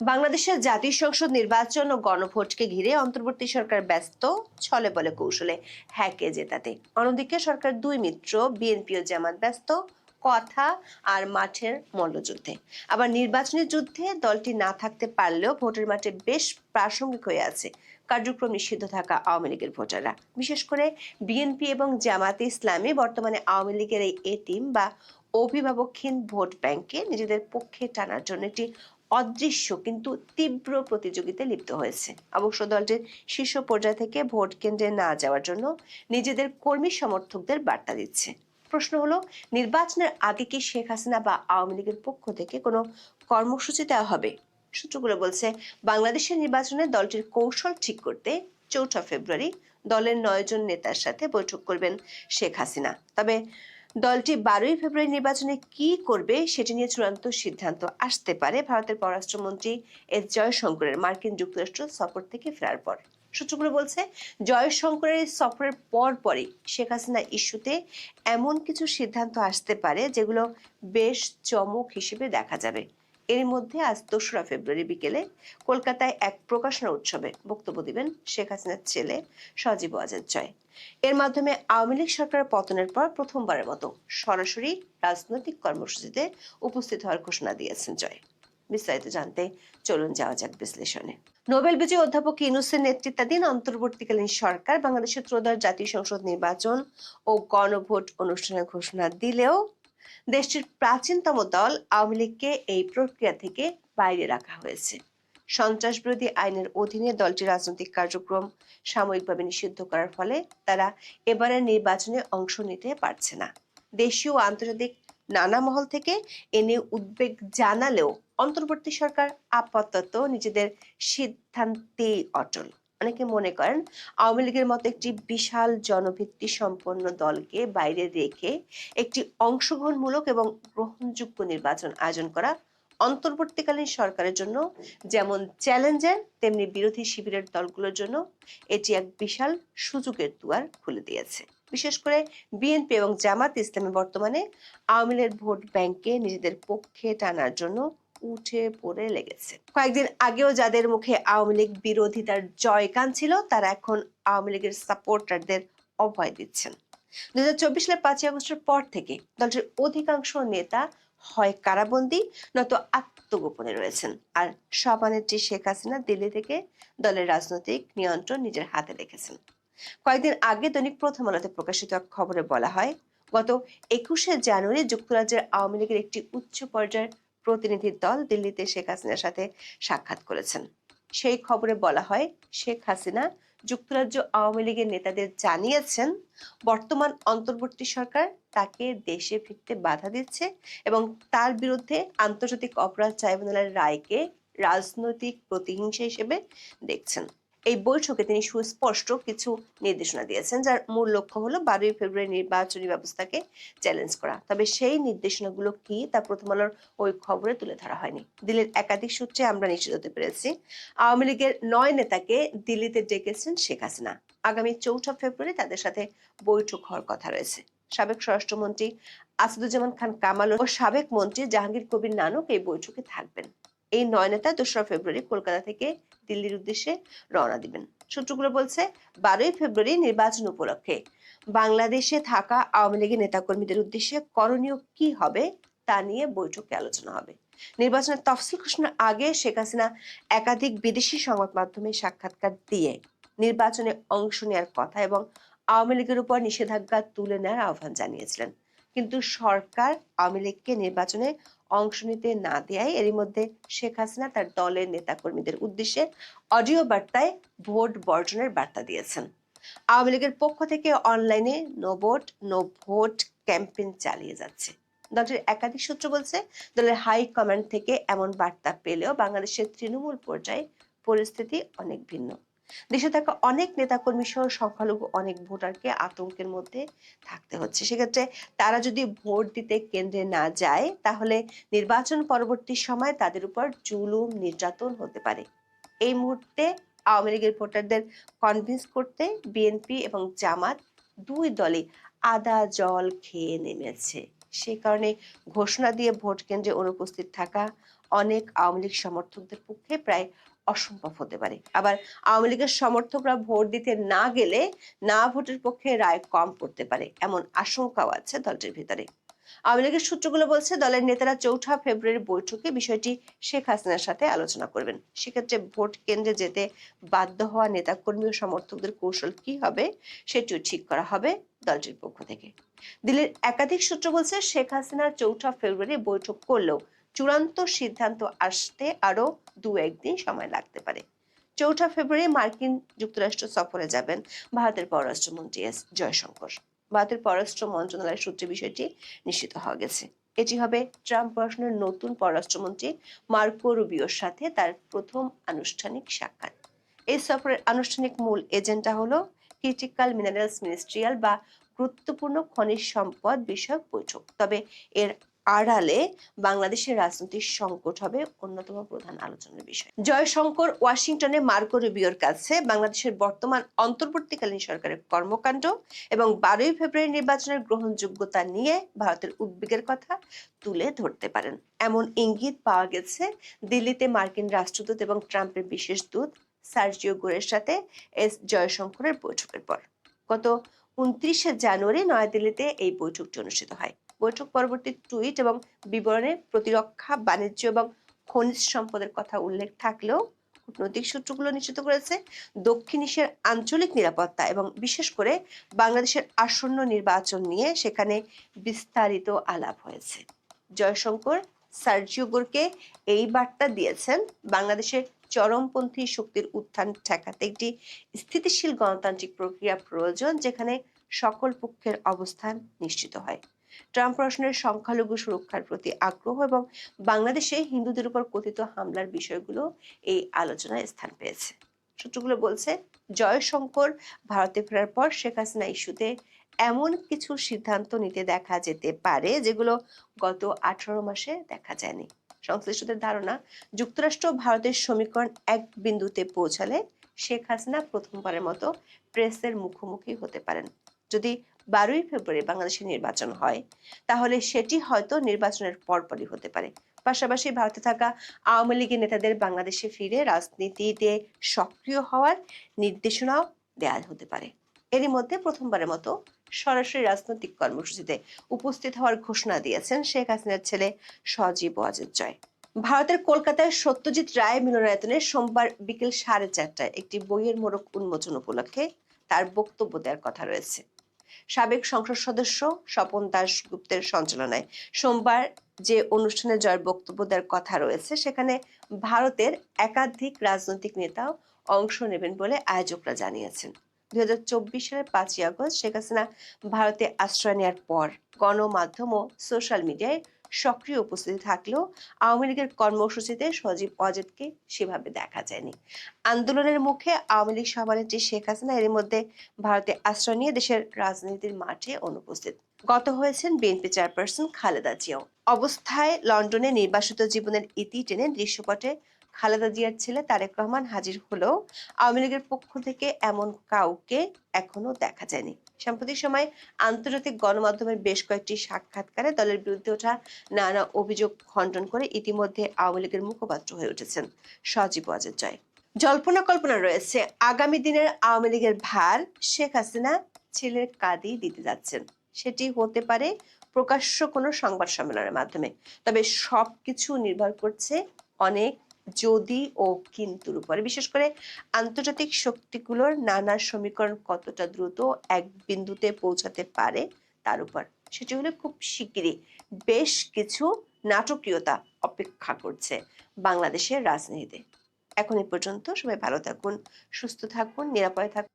বাংলাদেশের জাতীয় সংসদ নির্বাচন ও গণভোটকে ঘিরে অন্তর্বর্তী সরকার ব্যস্ত, ছলে বলে কৌশলে হ্যাকে জেতাতে। অন্যদিকে সরকার দুই মিত্র, বিএনপি ও জামাত ব্যস্ত, কথা আর মাঠের মল্লযুদ্ধে। আবার নির্বাচনী যুদ্ধে দলটি না থাকতে পারলেও ভোটের মাঠে বেশ প্রাসঙ্গিক হয়ে আছে। কার্যক্রম নিষিদ্ধ থাকা আওয়ামী লীগের ভোটাররা। বিশেষ করে বিএনপি এবং জামাতে ইসলামী বর্তমানে আওয়ামী লীগের এই এটিম বা অভিভাবকহীন ভোট ব্যাংকে নিজেদের পক্ষে টানার জন্য একটি অদৃশ্য কিন্তু তীব্র প্রতিযোগিতায় লিপ্ত হয়েছে। অবশ্য দলটির শীর্ষ পর্যায় থেকে ভোট কেন্দ্রে না যাওয়ার জন্য নিজেদের কর্মী সমর্থকদের বার্তা দিচ্ছে। প্রশ্ন হলো, নির্বাচনের আগে কি শেখ হাসিনা বা আওয়ামী লীগের পক্ষ থেকে কোনো কর্মসূচি দেওয়া হবে? সূত্রগুলো বলছে, বাংলাদেশের নির্বাচনে দলটির কৌশল ঠিক করতে চৌঠা ফেব্রুয়ারি দলের নয়জন নেতার সাথে বৈঠক করবেন শেখ হাসিনা। তবে দলটি বারোই ফেব্রুয়ারি নির্বাচনে কি করবে সেটি নিয়ে চূড়ান্ত সিদ্ধান্ত আসতে পারে ভারতের পররাষ্ট্রমন্ত্রী এস জয়শঙ্করের। মার্কিন যুক্তরাষ্ট্র সফর থেকে ফেরার পর। সূত্রগুলো বলছে, জয়শঙ্করের সফরের পর পরই শেখ হাসিনা ইস্যুতে এমন কিছু সিদ্ধান্ত আসতে পারে যেগুলো বেশ চমক হিসেবে দেখা যাবে। এর মধ্যে আজ দোসরা ফেব্রুয়ারি বিকেলে কলকাতায় এক প্রকাশনা উৎসবে বক্তব্য দিবেন শেখ হাসিনার ছেলে সজীব ওয়াজেদ জয়। এর মাধ্যমে আওয়ামী লীগ সরকারের পতনের পর প্রথমবারের মতো সরাসরি রাজনৈতিক কর্মসূচিতে উপস্থিত হওয়ার ঘোষণা দিয়েছেন জয়। বিস্তারিত জানতে চলুন যাওয়া যাক বিশ্লেষণে। নোবেল বিজয়ী অধ্যাপক ইউনুসের নেতৃত্বাধীন অন্তর্বর্তীকালীন সরকার বাংলাদেশের ত্রয়োদশ জাতীয় সংসদ নির্বাচন ও গণভোট অনুষ্ঠানের ঘোষণা দিলেও দেশটির প্রাচীনতম দল আওয়ামী লীগকে এই প্রক্রিয়া থেকে বাইরে রাখা হয়েছে। সন্ত্রাস বিরোধী আইনের অধীনে দলটির রাজনৈতিক কার্যক্রম সাময়িকভাবে নিষিদ্ধ করার ফলে তারা এবারের নির্বাচনে অংশ নিতে পারছে না। দেশীয় আন্তর্জাতিক নানা মহল থেকে এ নিয়ে উদ্বেগ জানালেও অন্তর্বর্তী সরকার আপাতত নিজেদের সিদ্ধান্তেই অটল। অনেকে মনে করেন আওয়ামী লীগের মতো একটি বিশাল জনভিত্তি সম্পন্ন দলকে বাইরে রেখে একটি অংশগ্রহণমূলক এবং গ্রহণযোগ্য নির্বাচন আয়োজন করা অন্তর্বর্তীকালীন সরকারের জন্য, যেমন চ্যালেঞ্জের, তেমনি বিরোধী শিবিরের দলগুলোর জন্য এটি এক বিশাল সুযোগের দুয়ার খুলে দিয়েছে। বিশেষ করে বিএনপি এবং জামাত ইসলামী বর্তমানে আওয়ামী লীগের ভোট ব্যাংকে নিজেদের পক্ষে টানার জন্য উঠে পড়ে লেগেছে। কয়েকদিন আগেও যাদের মুখে আওয়ামী লীগ বিরোধিতার জয়গান ছিল, তারা এখন আওয়ামী লীগের সাপোর্টারদের অভয় দিচ্ছেন। দু হাজার সালের পাঁচই আগস্টের পর থেকে দলটির অধিকাংশ নেতা হয় কারাবন্দী, নয়তো আত্মগোপনে রয়েছেন। আর সভানেত্রী শেখ হাসিনা দিল্লি থেকে দলের রাজনৈতিক নিয়ন্ত্রণ নিজের হাতে রেখেছেন। কয়েকদিন আগে দৈনিক প্রথম আলোতে প্রকাশিত এক খবরে বলা হয়, গত একুশে জানুয়ারি যুক্তরাজ্যের আওয়ামী লীগের একটি উচ্চ পর্যায়ের প্রতিনিধির দল দিল্লিতে শেখ হাসিনার সাথে সাক্ষাৎ করেছেন। সেই খবরে বলা হয়, শেখ হাসিনা যুক্তরাজ্য আওয়ামী লীগের নেতাদের জানিয়েছেন, বর্তমান অন্তর্বর্তী সরকার তাকে দেশে ফিরতে বাধা দিচ্ছে এবং তার বিরুদ্ধে আন্তর্জাতিক অপরাধ ট্রাইব্যুনালের রায়কে রাজনৈতিক প্রতিহিংসা হিসেবে দেখছেন। এই বৈঠকে তিনি সুস্পষ্ট কিছু নির্দেশনা দিয়েছেন, যার মূল লক্ষ্য হলো বারোই ফেব্রুয়ারি নির্বাচনী ব্যবস্থাকে চ্যালেঞ্জ করা। তবে সেই নির্দেশনাগুলো কি তা প্রথম আলোর ওই খবরে তুলে ধরা হয়নি। দিল্লির একাধিক সূত্রে আমরা নিশ্চিত হতে পেরেছি, আওয়ামী লীগের নয় নেতাকে দিল্লিতে ডেকেছেন শেখ হাসিনা। আগামী চৌঠা ফেব্রুয়ারি তাদের সাথে বৈঠক হওয়ার কথা রয়েছে। সাবেক স্বরাষ্ট্রমন্ত্রী আসাদুজ্জামান খান কামাল ও সাবেক মন্ত্রী জাহাঙ্গীর কবির নানক এই বৈঠকে থাকবেন। এই নয় নেতা দোসরা ফেব্রুয়ারি কলকাতা থেকে দিল্লির উদ্দেশ্যে রওনা দিবেন। সূত্রগুলো বলছে, বারোই ফেব্রুয়ারি নির্বাচন উপলক্ষে বাংলাদেশে থাকা আওয়ামী লীগের নেতাকর্মীদের উদ্দেশ্যে করণীয় কি হবে তা নিয়ে বৈঠকে আলোচনা হবে। নির্বাচনের তফসিল ঘোষণার আগে শেখ হাসিনা একাধিক বিদেশি সংবাদ মাধ্যমে সাক্ষাৎকার দিয়ে নির্বাচনে অংশ নেওয়ার কথা এবং আওয়ামী লীগের উপর নিষেধাজ্ঞা তুলে নেওয়ার আহ্বান জানিয়েছিলেন। কিন্তু সরকার আওয়ামী লীগকে নির্বাচনে অংশ নিতে না দেয় এরই মধ্যে শেখ হাসিনা তার দলের নেতাকর্মীদের উদ্দেশ্যে অডিও বার্তায় ভোট বর্জনের বার্তা দিয়েছেন। আওয়ামী লীগের পক্ষ থেকে অনলাইনে no vote no vote campaign চালিয়ে যাচ্ছে। দলটির একাধিক সূত্র বলছে, দলের হাই কমান্ড থেকে এমন বার্তা পেলেও বাংলাদেশের তৃণমূল পর্যায়ে পরিস্থিতি অনেক ভিন্ন। দেশে থাকা অনেক নেতাকর্মী সহ সংখ্যালঘু অনেক ভোটারকে আতঙ্কের মধ্যে থাকতে হচ্ছে। সেক্ষেত্রে তারা যদি ভোট দিতে কেন্দ্রে না যায়, তাহলে নির্বাচন পরবর্তী সময় তাদের উপর জুলুম নির্যাতন হতে পারে। এই মুহূর্তে আওয়ামী লীগের ভোটারদের কনভিন্স করতে বিএনপি এবং জামাত দুই দলই আদা জল খেয়ে নেমেছে। সে কারণে ঘোষণা দিয়ে ভোট কেন্দ্রে অনুপস্থিত থাকা অনেক আওয়ামী লীগ সমর্থকদের পক্ষে প্রায় অসম্ভব হতে পারে। আবার আওয়ামী লীগের সমর্থকরা ভোট দিতে না গেলে না ভোটের পক্ষে রায় কম পড়তে পারে, এমন আশঙ্কাও আছে দলটির ভিতরে। আওয়ামী লীগের সূত্রগুলো বলছে, দলের নেতারা চৌঠা ফেব্রুয়ারির বৈঠকে বিষয়টি শেখ হাসিনার সাথে আলোচনা করবেন। সেক্ষেত্রে ভোট কেন্দ্রে যেতে বাধ্য হওয়া নেতাকর্মী ও সমর্থকদের কৌশল কি হবে, সেটিও ঠিক করা হবে দলটির পক্ষ থেকে। দিল্লির একাধিক সূত্র বলছে, শেখ হাসিনার চৌঠা ফেব্রুয়ারি বৈঠক করলেও চূড়ান্ত সিদ্ধান্ত আসতে আরও দু একদিন সময় লাগতে পারে। চৌঠা ফেব্রুয়ারি মার্কিন যুক্তরাষ্ট্র সফরে যাবেন ভারতের পররাষ্ট্রমন্ত্রী এস জয়শঙ্কর। ভারতের পররাষ্ট্র মন্ত্রণালয়ের সূত্রে বিষয়টি নিশ্চিত হওয়া গেছে। এটি হবে ট্রাম্প প্রশাসনের নতুন পররাষ্ট্রমন্ত্রী মার্কো রুবিওর সাথে তার প্রথম আনুষ্ঠানিক সাক্ষাৎ। এই সফরের আনুষ্ঠানিক মূল এজেন্ডা হলো ক্রিটিক্যাল মিনারেলস মিনিস্ট্রিয়াল বা গুরুত্বপূর্ণ খনিজ সম্পদ বিষয়ক বৈঠক। তবে এর আড়ালে বাংলাদেশের রাজনৈতিক সংকট হবে অন্যতম প্রধান আলোচনার বিষয়। জয়শঙ্কর ওয়াশিংটনে মার্কো রুবিওর কাছে বাংলাদেশের বর্তমান অন্তর্বর্তীকালীন সরকারের কর্মকাণ্ড এবং বারোই ফেব্রুয়ারি নির্বাচনের গ্রহণযোগ্যতা নিয়ে ভারতের উদ্বেগের কথা তুলে ধরতে পারেন। এমন ইঙ্গিত পাওয়া গেছে দিল্লিতে মার্কিন রাষ্ট্রদূত এবং ট্রাম্পের বিশেষ দূত সার্জিও গোরের সাথে এস জয়শঙ্করের বৈঠকের পর। গত উনত্রিশে জানুয়ারি নয়াদিল্লিতে এই বৈঠকটি অনুষ্ঠিত হয়। বৈঠক পরবর্তী টুইট এবং বিবরণে প্রতিরক্ষা, বাণিজ্য এবং খনিজ সম্পদের কথা উল্লেখ থাকলেও কূটনৈতিক সূত্রগুলো নিশ্চিত করেছে, দক্ষিণ এশিয়ার আঞ্চলিক নিরাপত্তা এবং বিশেষ করে বাংলাদেশের আসন্ন নির্বাচন নিয়ে সেখানে বিস্তারিত আলাপ হয়েছে। জয়শঙ্কর, সার্জিও গোরকে এই বার্তা দিয়েছেন, বাংলাদেশের চরমপন্থী শক্তির উত্থান ঠেকাতে একটি স্থিতিশীল গণতান্ত্রিক প্রক্রিয়া প্রয়োজন যেখানে সকল পক্ষের অবস্থান নিশ্চিত হয়। ট্রাম্প প্রশ্নের সংখ্যালঘু সুরক্ষার প্রতি আগ্রহ এবং বাংলাদেশে হিন্দুদের উপর কথিত হামলার বিষয়গুলো এই আলোচনায় স্থান পেয়েছে। সূত্রগুলো বলছে, জয়শঙ্কর ভারতে ফেরার পর শেখ হাসিনা ইস্যুতে এমন কিছু সিদ্ধান্ত নিতে দেখা যেতে পারে যেগুলো গত আঠারো মাসে দেখা যায়নি। সংশ্লিষ্টদের ধারণা, যুক্তরাষ্ট্র ভারতের সমীকরণ এক বিন্দুতে পৌঁছালে শেখ হাসিনা প্রথমবারের মতো প্রেসের মুখোমুখি হতে পারেন। যদি বারোই ফেব্রুয়ারি বাংলাদেশে নির্বাচন হয়। তাহলে সেটি হয়তো নির্বাচনের পরপরই হতে পারে। পাশাপাশি ভারতে থাকা আওয়ামী লীগের নেতাদের বাংলাদেশে ফিরে রাজনীতিতে সক্রিয় হওয়ার নির্দেশনাও দেয়া হতে পারে। এরই মধ্যে প্রথমবারের মতো সরাসরি রাজনৈতিক কর্মসূচিতে উপস্থিত হওয়ার ঘোষণা দিয়েছেন শেখ হাসিনার ছেলে সজীব ওয়াজেদ জয়। ভারতের কলকাতায় সত্যজিৎ রায় মিলনায়তনে সোমবার বিকেল সাড়ে চারটায় একটি বইয়ের মোড়ক উন্মোচন উপলক্ষে তার বক্তব্য দেওয়ার কথা রয়েছে। সাবেক সংসদ সদস্য স্বপন দাশগুপ্তের সঞ্চালনায়। সোমবার যে অনুষ্ঠানে জয়ের বক্তব্য দেওয়ার কথা রয়েছে, সেখানে ভারতের একাধিক রাজনৈতিক নেতাও অংশ নেবেন বলে আয়োজকরা জানিয়েছেন। দুই হাজার চব্বিশ সালের পাঁচই আগস্ট শেখ হাসিনা ভারতে আশ্রয় নেওয়ার পর গণমাধ্যম ও সোশ্যাল মিডিয়ায় সক্রিয় উপস্থিতি থাকলেও আওয়ামী লীগের কর্মসূচিতে সজীব অজেদকে সেভাবে দেখা যায়নি। আন্দোলনের মুখে আওয়ামী লীগ সভানেত্রী শেখ হাসিনা এর মধ্যে ভারতে আশ্রয় নিয়ে দেশের রাজনীতির মাঠে অনুপস্থিত। গত হয়েছেন বিএনপি চেয়ারপারসন খালেদা জিয়াও। অবস্থায় লন্ডনে নির্বাসিত জীবনের ইতি টেনে দৃশ্যপটে খালেদা জিয়ার ছেলে তারেক রহমান হাজির হলেও আওয়ামী লীগের পক্ষ থেকে এমন কাউকে এখনও দেখা যায়নি। সাম্প্রতিক সময়ে আন্তর্জাতিক গণমাধ্যমের বেশ কয়েকটি সাক্ষাৎকারে দলের বিরুদ্ধে ওঠা নানা অভিযোগ খণ্ডন করে ইতিমধ্যে আওয়ামী লীগের মুখপাত্র হয়ে উঠেছেন সজীব ওয়াজেদ জয়। জল্পনা কল্পনা রয়েছে, আগামী দিনের আওয়ামী লীগের ভার শেখ হাসিনা ছেলের কাঁধেই দিতে যাচ্ছেন। সেটি হতে পারে প্রকাশ্য কোনো সংবাদ সম্মেলনের মাধ্যমে। তবে সবকিছু নির্ভর করছে অনেক যদি ও কিন্তুর উপরে বিশেষ করে আন্তর্জাতিক শক্তিগুলোর নানা সমীকরণ কতটা দ্রুত এক বিন্দুতে পৌঁছাতে পারে তার উপর। সেটি হলে খুব শিগগিরই বেশ কিছু নাটকীয়তা অপেক্ষা করছে বাংলাদেশের রাজনীতিতে। এখন এ পর্যন্ত সবাই ভালো থাকুন, সুস্থ থাকুন, নিরাপদে থাকুন।